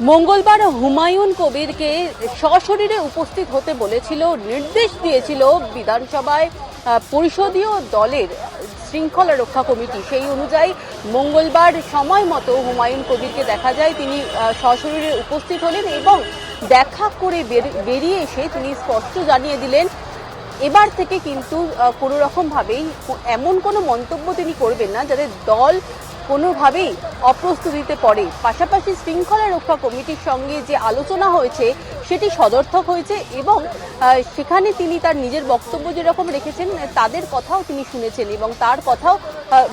মঙ্গলবার হুমায়ুন কবিরকে সশরীরে উপস্থিত হতে বলেছিল, নির্দেশ দিয়েছিল বিধানসভায় পরিষদীয় দলের শৃঙ্খলা রক্ষা কমিটি। সেই অনুযায়ী মঙ্গলবার সময় মতো হুমায়ুন কবিরকে দেখা যায়, তিনি সশরীরে উপস্থিত হলেন এবং দেখা করে বের- বেরিয়ে এসে তিনি স্পষ্ট জানিয়ে দিলেন, এবার থেকে কিন্তু কোনো রকমভাবেই এমন কোনো মন্তব্য তিনি করবেন না যাতে দল কোনোভাবেই অপ্রস্তুতিতে পড়ে। পাশাপাশি শৃঙ্খলা রক্ষা কমিটির সঙ্গে যে আলোচনা হয়েছে, সেটি সদর্থক হয়েছে এবং সেখানে তিনি তার নিজের বক্তব্য যেরকম রেখেছেন, তাদের কথাও তিনি শুনেছেন এবং তার কথাও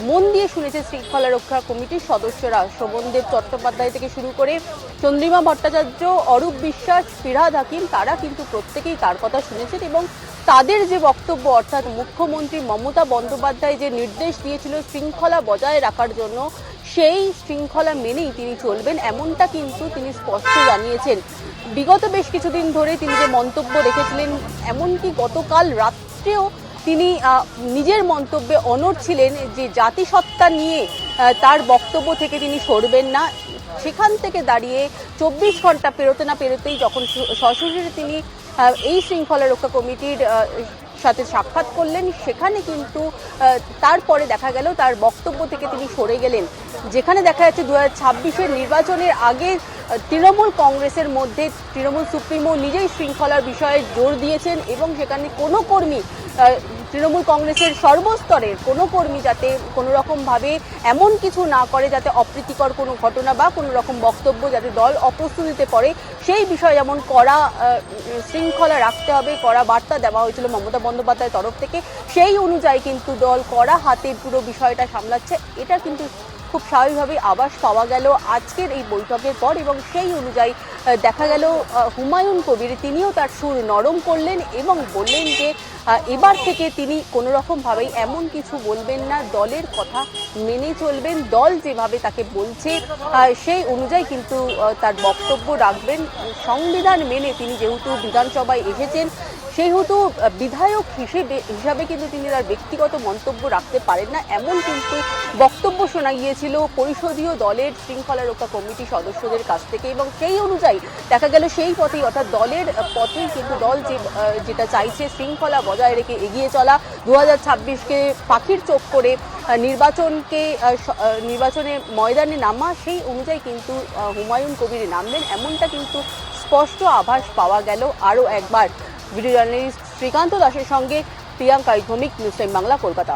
মন দিয়ে শুনেছে শৃঙ্খলা রক্ষা কমিটির সদস্যরা। শোভনদেব চট্টোপাধ্যায় থেকে শুরু করে চন্দ্রিমা ভট্টাচার্য, অরূপ বিশ্বাস, ফিরহাদ হাকিম, তারা কিন্তু প্রত্যেকেই তার কথা শুনেছেন এবং তাদের যে বক্তব্য, অর্থাৎ মুখ্যমন্ত্রী মমতা বন্দ্যোপাধ্যায় যে নির্দেশ দিয়েছিল শৃঙ্খলা বজায় রাখার জন্য, সেই শৃঙ্খলা মেনেই তিনি চলবেন, এমনটা কিন্তু তিনি স্পষ্ট জানিয়েছেন। বিগত বেশ কিছুদিন ধরে তিনি যে মন্তব্য রেখেছিলেন, এমনকি গতকাল রাত্রেও তিনি নিজের মন্তব্যে অনড় ছিলেন যে জাতিসত্তা নিয়ে তার বক্তব্য থেকে তিনি সরবেন না। সেখান থেকে দাঁড়িয়ে চব্বিশ ঘণ্টা পেরোতে না পেরোতেই যখন সশরীরে তিনি এই শৃঙ্খলা রক্ষা কমিটির সাথে সাক্ষাৎ করলেন, সেখানে কিন্তু তারপরে দেখা গেল তার বক্তব্য থেকে তিনি সরে গেলেন। যেখানে দেখা যাচ্ছে দু হাজার নির্বাচনের আগে তৃণমূল কংগ্রেসের মধ্যে তৃণমূল সুপ্রিমো নিজেই শৃঙ্খলার বিষয়ে জোর দিয়েছেন এবং সেখানে কোনো কর্মী তৃণমূল কংগ্রেসের সর্বস্তরের কোনো কর্মী যাতে কোনো রকমভাবে এমন কিছু না করে যাতে অপ্রীতিকর কোনো ঘটনা বা কোনো রকম বক্তব্য যাতে দল অপ্রস্তুতিতে পড়ে, সেই বিষয়ে যেমন কড়া শৃঙ্খলা রাখতে হবে, কড়া বার্তা দেওয়া হয়েছিল মমতা বন্দ্যোপাধ্যায়ের তরফ থেকে, সেই অনুযায়ী কিন্তু দল কড়া হাতে পুরো বিষয়টা সামলাচ্ছে। এটা কিন্তু খুব স্বাভাবিকভাবেই আবাস পাওয়া গেল আজকের এই বৈঠকের পর এবং সেই অনুযায়ী দেখা গেল হুমায়ুন কবির তিনিও তার সুর নরম করলেন এবং বললেন যে এবার থেকে তিনি কোনো রকমভাবেই এমন কিছু বলবেন না, দলের কথা মেনে চলবেন, দল যেভাবে তাকে বলছে সেই অনুযায়ী কিন্তু তার বক্তব্য রাখবেন। সংবিধান মেনে তিনি যেহেতু বিধানসভায় এসেছেন সেহেতু বিধায়ক হিসেবে হিসাবে কিন্তু তিনি তার ব্যক্তিগত মন্তব্য রাখতে পারেন না। এমন কিন্তু বক্তব্য শোনা গিয়েছিল পরিষদীয় দলের শৃঙ্খলা রক্ষা কমিটি সদস্যদের কাছ থেকে এবং সেই অনুযায়ী দেখা গেল সেই পথেই, অর্থাৎ দলের পথেই কিন্তু দল যে যেটা চাইছে শৃঙ্খলা বজায় রেখে এগিয়ে চলা। দু হাজার ছাব্বিশকে পাখির চোখ করে নির্বাচনকে নির্বাচনে ময়দানে নামা, সেই অনুযায়ী কিন্তু হুমায়ুন কবির নামলেন। এমনটা কিন্তু স্পষ্ট আভাস পাওয়া গেল। আরও একবার ভিডিও জার্নালিস্ট শ্রীকান্ত দাসের সঙ্গে প্রিয়াঙ্কা ভৌমিক নিউজ টাইম বাংলা কলকাতা।